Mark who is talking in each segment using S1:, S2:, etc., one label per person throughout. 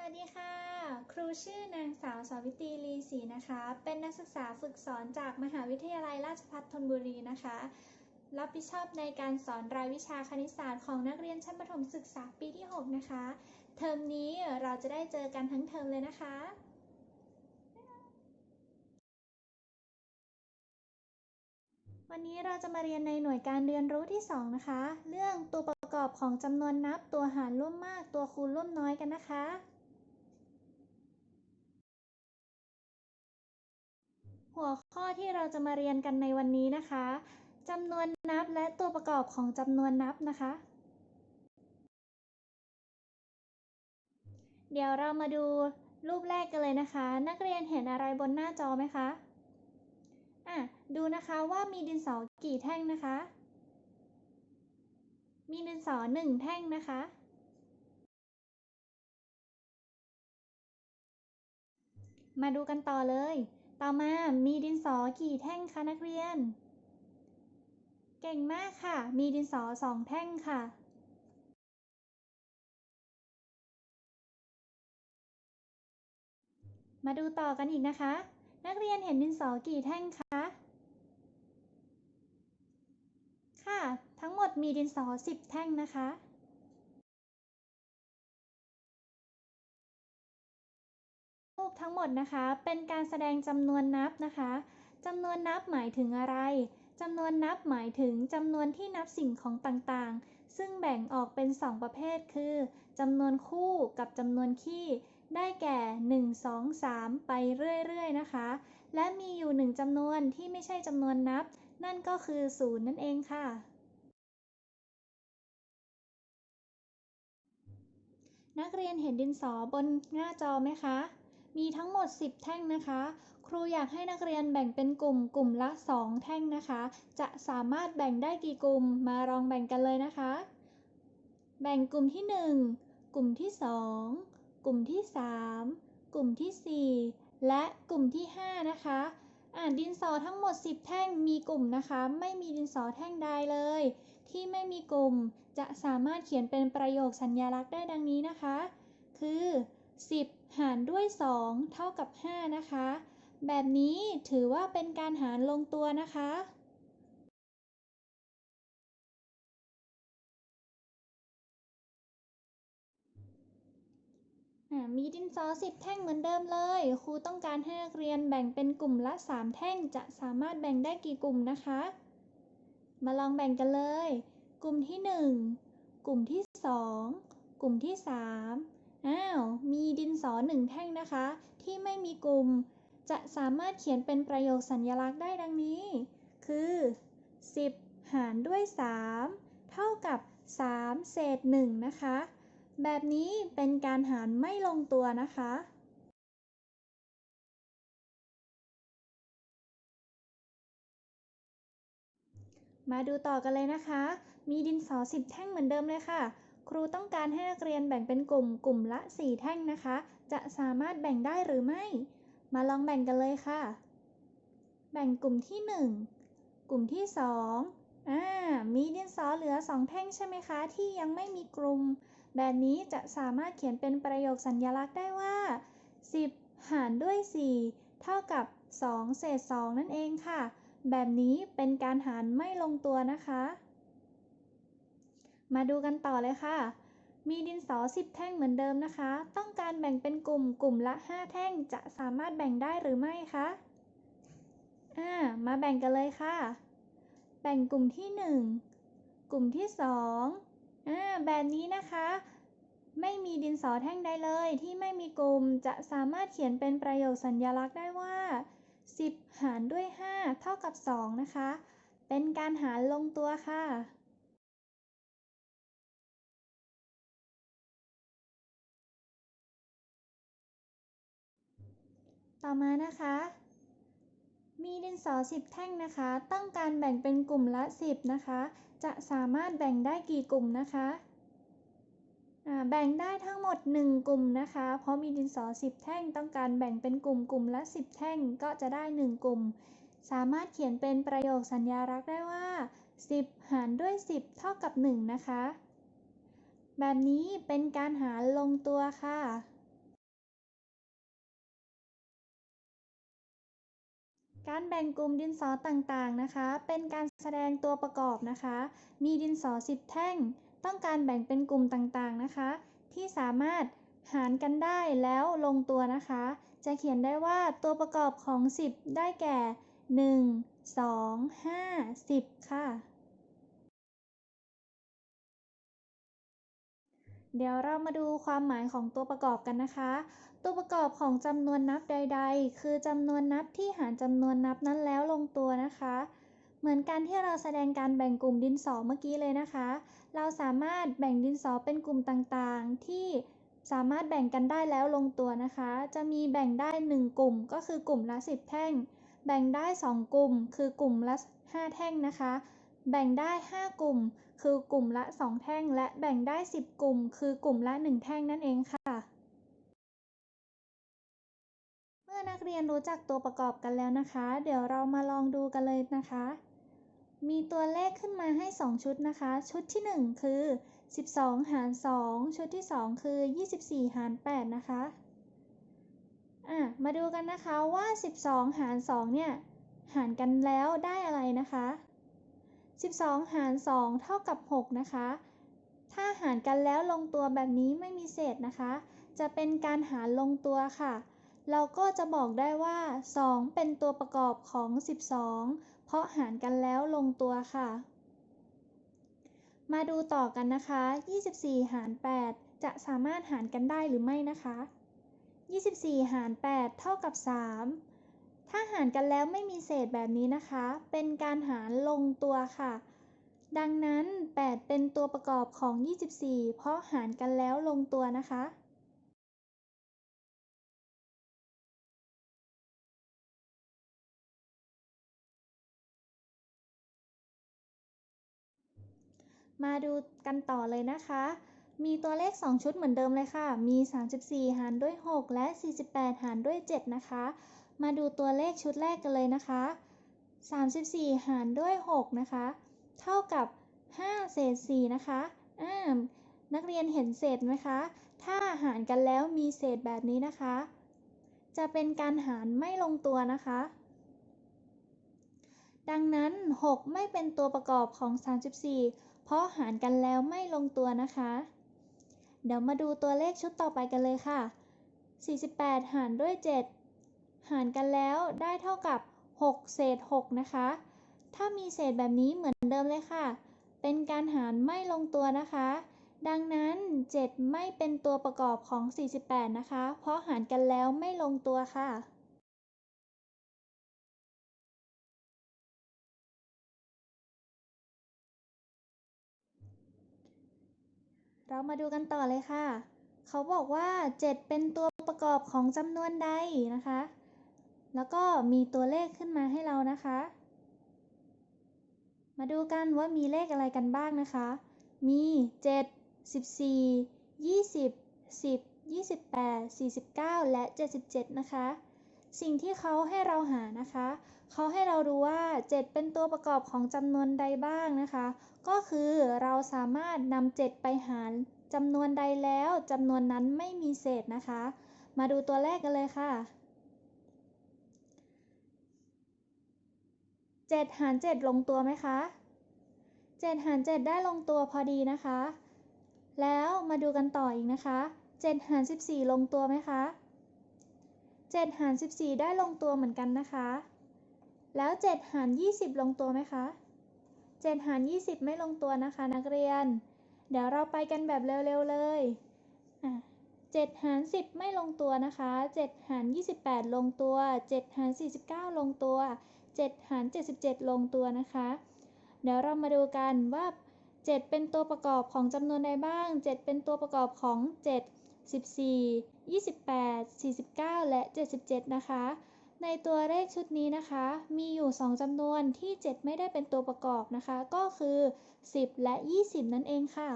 S1: วัสดีค่ะ ครูชื่อนางสาวสาวิตรีลีศรีนะคะ เป็นนักศึกษาฝึกสอนจากมหาวิทยาลัยราชภัฏธนบุรีนะคะ รับผิดชอบในการสอนรายวิชาคณิตศาสตร์ของนักเรียนชั้นประถมศึกษาปีที่ 6 นะคะ เทอมนี้เราจะได้เจอกันทั้งเทอมเลยนะคะวันนี้เราจะมาเรียนในหน่วยการเรียนรู้ที่ 2 นะคะ เรื่องตัวประกอบของจำนวนนับตัวหารร่วมมากตัวคูณร่วมน้อยกันนะคะ หัวข้อที่เราจะมาเรียนกันในวันนี้นะคะจำนวนนับและตัวประกอบของจำนวนนับนะคะ เดี๋ยวเรามาดูรูปแรกกันเลยนะคะ นักเรียนเห็นอะไรบนหน้าจอไหมคะอะดูนะคะว่ามีดินสอกี่แท่งนะคะ มีดินสอหนึ่งแท่งนะคะ มาดูกันต่อเลย ต่อมามีดินสอกี่แท่งคะนักเรียน เก่งมากค่ะ มีดินสอสองแท่งค่ะ มาดูต่อกันอีกนะคะ นักเรียนเห็นดินสอกี่แท่งคะ ค่ะ ทั้งหมดมีดินสอ10แท่งนะคะ ทั้งหมดนะคะ เป็นการแสดงจำนวนนับนะคะจำนวนนับหมายถึงอะไรจำนวนนับหมายถึงจำนวนที่นับสิ่งของต่างๆ ซึ่งแบ่งออกเป็น 2 ประเภท คือจำนวนคู่กับจำนวนคี่ ได้แก่ 1 2 3 ไปเรื่อยๆนะคะ และมีอยู่หนึ่งจำนวนที่ไม่ใช่จำนวนนับ นั่นก็คือ 0 นั่นเองค่ะ นักเรียนเห็นดินสอบนหน้าจอไหมคะ มีทั้งหมด 10 แท่งนะคะ ครูอยากให้นักเรียนแบ่งเป็นกลุ่มกลุ่มละ 2 แท่งนะคะ จะสามารถแบ่งได้กี่กลุ่มมาลองแบ่งกันเลยนะคะ แบ่งกลุ่มที่ 1 กลุ่มที่ 2 กลุ่มที่ 3 กลุ่มที่ 4 และกลุ่มที่ 5 นะคะอ่านดินสอทั้งหมด 10 แท่งมีกลุ่มนะคะ ไม่มีดินสอแท่งใดเลย ที่ไม่มีกลุ่มจะสามารถเขียนเป็นประโยคสัญญลักษณ์ได้ดังนี้นะคะ คือ 10 หารด้วย 2 เท่ากับ 5 นะคะ แบบนี้ถือว่าเป็นการหารลงตัวนะคะมีดินสอ10แท่งเหมือนเดิมเลย ครูต้องการให้นักเรียนแบ่งเป็นกลุ่มละ 3 แท่ง จะสามารถแบ่งได้กี่กลุ่มนะคะ มาลองแบ่งกันเลย กลุ่มที่ 1 กลุ่มที่ 2 กลุ่มที่ 3 อ้าว มีดินสอ1แท่งนะคะ ที่ไม่มีกลุ่ม จะสามารถเขียนเป็นประโยคสัญลักษณ์ได้ดังนี้ คือ 10 หารด้วย 3 เท่ากับ 3 เศษ 1 นะคะ แบบนี้เป็นการหารไม่ลงตัวนะคะมาดูต่อกันเลยนะคะ มีดินสอ10แท่งเหมือนเดิมเลยค่ะ ครูต้องการให้นักเรียนแบ่งเป็นกลุ่มกลุ่มละ 4 แท่งนะคะ จะสามารถแบ่งได้หรือไม่ มาลองแบ่งกันเลยค่ะ แบ่งกลุ่มที่ 1 กลุ่มที่ 2อ่า มีดินสอเหลือ 2 แท่งใช่ไหมคะ ที่ยังไม่มีกลุ่ม แบบนี้จะสามารถเขียนเป็นประโยคสัญลักษณ์ได้ว่า 10 หารด้วย 4 เท่ากับ 2 เศษ 2 นั่นเองค่ะ แบบนี้เป็นการหารไม่ลงตัวนะคะ มาดูกันต่อเลยค่ะ มีดินสอ 10 แท่งเหมือนเดิมนะคะ ต้องการแบ่งเป็นกลุ่มกลุ่มละ 5 แท่งจะสามารถแบ่งได้หรือไม่คะอ่ามาแบ่งกันเลยค่ะ แบ่งกลุ่มที่ 1 กลุ่มที่2อ่าแบบนี้นะคะ ไม่มีดินสอแท่งใดเลยที่ไม่มีกลุ่มจะสามารถเขียนเป็นประโยคสัญลักษณ์ได้ว่า 10 หารด้วย 5 เท่ากับ 2 นะคะ เป็นการหารลงตัวค่ะ ต่อมานะคะ มีดินสอ 10 แท่งนะคะ ต้องการแบ่งเป็นกลุ่มละ 10 นะคะ จะสามารถแบ่งได้กี่กลุ่มนะคะแบ่งได้ทั้งหมด 1 กลุ่มนะคะ เพราะมีดินสอ 10 แท่ง ต้องการแบ่งเป็นกลุ่มกลุ่มละ 10 แท่ง ก็จะได้ 1 กลุ่ม สามารถเขียนเป็นประโยคสัญญาลักษณ์ได้ว่า 10 หารด้วย 10 เท่ากับ 1 นะคะ แบบนี้เป็นการหารลงตัวค่ะ การแบ่งกลุ่มดินสอต่างๆนะคะ เป็นการแสดงตัวประกอบนะคะ มีดินสอ 10 แท่ง ต้องการแบ่งเป็นกลุ่มต่างๆนะคะ ที่สามารถหารกันได้แล้วลงตัวนะคะ จะเขียนได้ว่าตัวประกอบของ 10 ได้แก่ 1 2 5 10 ค่ะ เดี๋ยวเรามาดูความหมายของตัวประกอบกันนะคะ ตัวประกอบของจำนวนนับใด ๆ คือจำนวนนับที่หารจำนวนนับนั้นแล้วลงตัวนะคะ เหมือนกันที่เราแสดงการแบ่งกลุ่มดินสอเมื่อกี้เลยนะคะ เราสามารถแบ่งดินสอเป็นกลุ่มต่างๆ ที่สามารถแบ่งกันได้แล้วลงตัวนะคะ จะมีแบ่งได้ 1 กลุ่มก็คือกลุ่มละ 10 แท่ง แบ่งได้ 2 กลุ่ม คือกลุ่มละ 5 แท่งนะคะ แบ่งได้ 5 กลุ่ม คือกลุ่มละ 2 แท่งและแบ่งได้ 10 กลุ่ม คือกลุ่มละ 1 แท่งนั่นเองค่ะ เมื่อนักเรียนรู้จักตัวประกอบกันแล้วนะคะ เดี๋ยวเรามาลองดูกันเลยนะคะ มีตัวเลขขึ้นมาให้ 2 ชุดนะคะ ชุดที่ 1 คือ 12 หาร 2 ชุดที่ 2 คือ 24 หาร 8 นะคะอะมาดูกันนะคะว่า 12 หาร 2 เนี่ย หารกันแล้วได้อะไรนะคะ 12 หาร 2 เท่ากับ 6 นะคะ ถ้าหารกันแล้วลงตัวแบบนี้ไม่มีเศษนะคะ จะเป็นการหารลงตัวค่ะ เราก็จะบอกได้ว่า 2 เป็นตัวประกอบของ 12 เพราะหารกันแล้วลงตัวค่ะ มาดูต่อกันนะคะ 24 หาร 8 จะสามารถหารกันได้หรือไม่นะคะ 24 หาร 8 เท่ากับ 3 ถ้าหารกันแล้วไม่มีเศษแบบนี้นะคะ เป็นการหารลงตัวค่ะ ดังนั้น 8 เป็นตัวประกอบของ 24 เพราะหารกันแล้วลงตัวนะคะมาดูกันต่อเลยนะคะ มีตัวเลข 2 ชุดเหมือนเดิมเลยค่ะ มี 34 หารด้วย 6 และ 48 หารด้วย 7 นะคะ มาดูตัวเลขชุดแรกกันเลยนะคะ 34 หารด้วย 6 นะคะ เท่ากับ 5 เศษ 4 นะคะอ่านักเรียนเห็นเศษไหมคะ ถ้าหารกันแล้วมีเศษแบบนี้นะคะ จะเป็นการหารไม่ลงตัวนะคะ ดังนั้น 6 ไม่เป็นตัวประกอบของ 34 เพราะหารกันแล้วไม่ลงตัวนะคะ เดี๋ยวมาดูตัวเลขชุดต่อไปกันเลยค่ะ 48 หารด้วย 7 หารกันแล้วได้เท่ากับ 6 เศษ 6 นะคะ ถ้ามีเศษแบบนี้เหมือนเดิมเลยค่ะ เป็นการหารไม่ลงตัวนะคะ ดังนั้น 7 ไม่เป็นตัวประกอบของ 48 นะคะ เพราะหารกันแล้วไม่ลงตัวค่ะเรามาดูกันต่อเลยค่ะ เขาบอกว่า 7 เป็นตัวประกอบของจำนวนใดนะคะ แล้วก็มีตัวเลขขึ้นมาให้เรานะคะ มาดูกันว่ามีเลขอะไรกันบ้างนะคะ มี 7 14 20 10 28 49 และ 77 นะคะ สิ่งที่เขาให้เราหานะคะ เขาให้เราดูว่า 7 เป็นตัวประกอบของจำนวนใดบ้างนะคะ ก็คือเราสามารถนำ7ไปหารจำนวนใดแล้วจำนวนนั้นไม่มีเศษนะคะ มาดูตัวแรกกันเลยค่ะ 7 หาร 7 ลงตัวไหมคะ 7 หาร 7 ได้ลงตัวพอดีนะคะ แล้วมาดูกันต่ออีกนะคะ 7 หาร 14 ลงตัวไหมคะ 7 หาร 14 ได้ลงตัวเหมือนกันนะคะ แล้ว 7 หาร 20 ลงตัวไหมคะ 7 หาร 20 ไม่ลงตัวนะคะ นักเรียน เดี๋ยวเราไปกันแบบเร็วๆเลย7หาร 10 ไม่ลงตัวนะคะ 7 หาร 28 ลงตัว 7 หาร 49 ลงตัว 7 หาร 77 ลงตัวนะคะ เดี๋ยวเรามาดูกันว่า 7 เป็นตัวประกอบของจำนวนใดบ้าง 7 เป็นตัวประกอบของ 7 14 28 49 และ 77 นะคะ ในตัวเลขชุดนี้นะคะ มีอยู่ 2จำนวนที่ 7 ไม่ได้เป็นตัวประกอบนะคะ ก็คือ 10 และ 20 นั่นเองค่ะ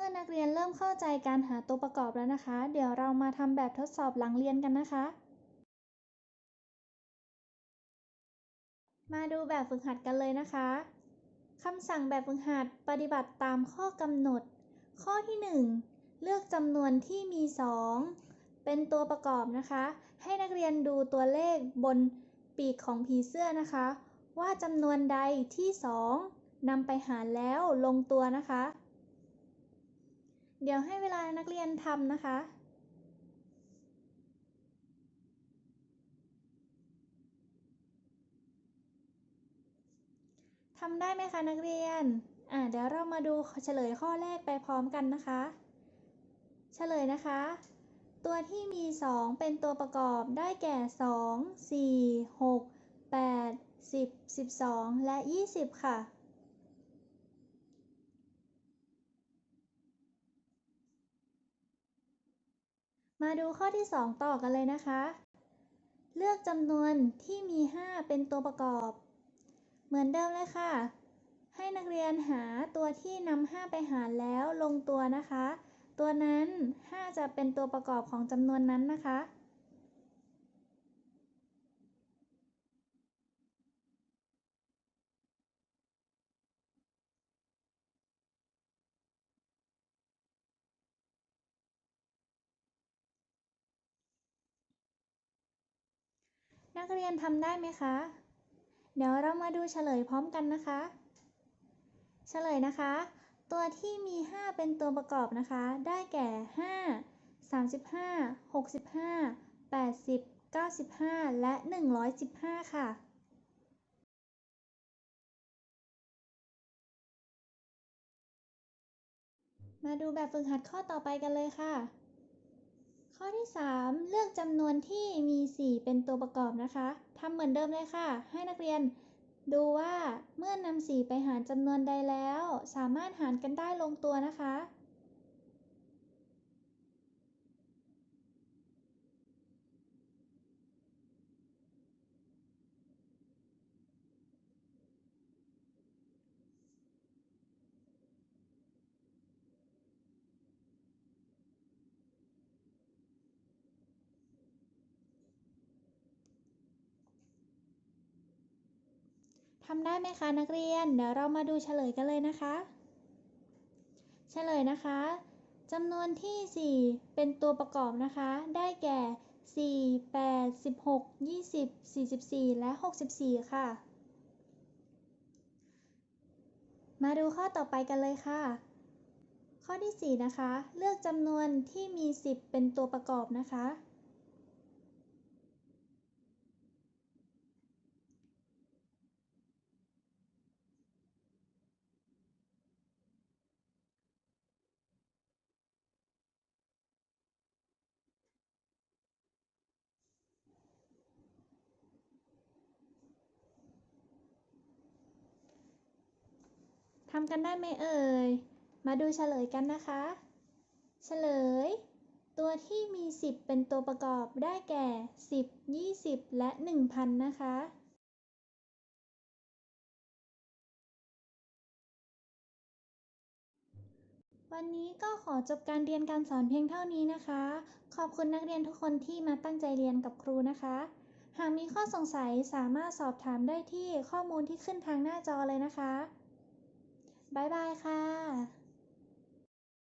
S1: มื่อนักเรียนเริ่มเข้าใจการหาตัวประกอบแล้วนะคะ เดี๋ยวเรามาทำแบบทดสอบหลังเรียนกันนะคะ มาดูแบบฝึกหัดกันเลยนะคะคำสั่งแบบฝึกหัดปฏิบัติตามข้อกำหนด ข้อที่ 1 เลือกจำนวนที่มี 2 เป็นตัวประกอบนะคะ ให้นักเรียนดูตัวเลขบนปีกของผีเสื้อนะคะ ว่าจำนวนใดที่ 2นำไปหารแล้วลงตัวนะคะ เดี๋ยวให้เวลานักเรียนทำนะคะทำได้ไหมคะนักเรียน อ่าเดี๋ยวเรามาดูเฉลยข้อแรกไปพร้อมกันนะคะ เฉลยนะคะ ตัวที่มี 2 เป็นตัวประกอบได้แก่ 2 4 6 8 10 12 และ 20 ค่ะ มาดูข้อที่ 2 ต่อกันเลยนะคะ เลือกจำนวนที่มี 5 เป็นตัวประกอบ เหมือนเดิมเลยค่ะ ให้นักเรียนหาตัวที่นำ5ไปหารแล้วลงตัวนะคะ ตัวนั้น 5 จะเป็นตัวประกอบของจำนวนนั้นนะคะ นักเรียนทำได้ไหมคะ เดี๋ยวเรามาดูเฉลยพร้อมกันนะคะ เฉลยนะคะ ตัวที่มี 5 เป็นตัวประกอบนะคะ ได้แก่ 5 35 65 80 95 และ 115 ค่ะมาดูแบบฝึกหัดข้อต่อไปกันเลยค่ะ ข้อที่ 3 เลือกจำนวนที่มี 4 เป็นตัวประกอบนะคะทำเหมือนเดิมเลยค่ะ ให้นักเรียนดูว่าเมื่อนำ4ไปหารจำนวนใดแล้ว สามารถหารกันได้ลงตัวนะคะ ทำได้ไหมคะนักเรียน เดี๋ยวเรามาดูเฉลยกันเลยนะคะ เฉลยนะคะจำนวนที่ 4 เป็นตัวประกอบนะคะ ได้แก่ 4 8 16 20 44 และ 64 ค่ะ มาดูข้อต่อไปกันเลยค่ะ ข้อที่ 4 นะคะ เลือกจำนวนที่มี 10 เป็นตัวประกอบนะคะ ทำกันได้ไหมเอ่ย มาดูเฉลยกันนะคะ เฉลย ตัวที่มี 10 เป็นตัวประกอบได้แก่ 10 20 และ 1,000 นะคะวันนี้ก็ขอจบการเรียนการสอนเพียงเท่านี้นะคะ ขอบคุณนักเรียนทุกคนที่มาตั้งใจเรียนกับครูนะคะ หากมีข้อสงสัยสามารถสอบถามได้ที่ข้อมูลที่ขึ้นทางหน้าจอเลยนะคะ บ๊ายบายค่ะ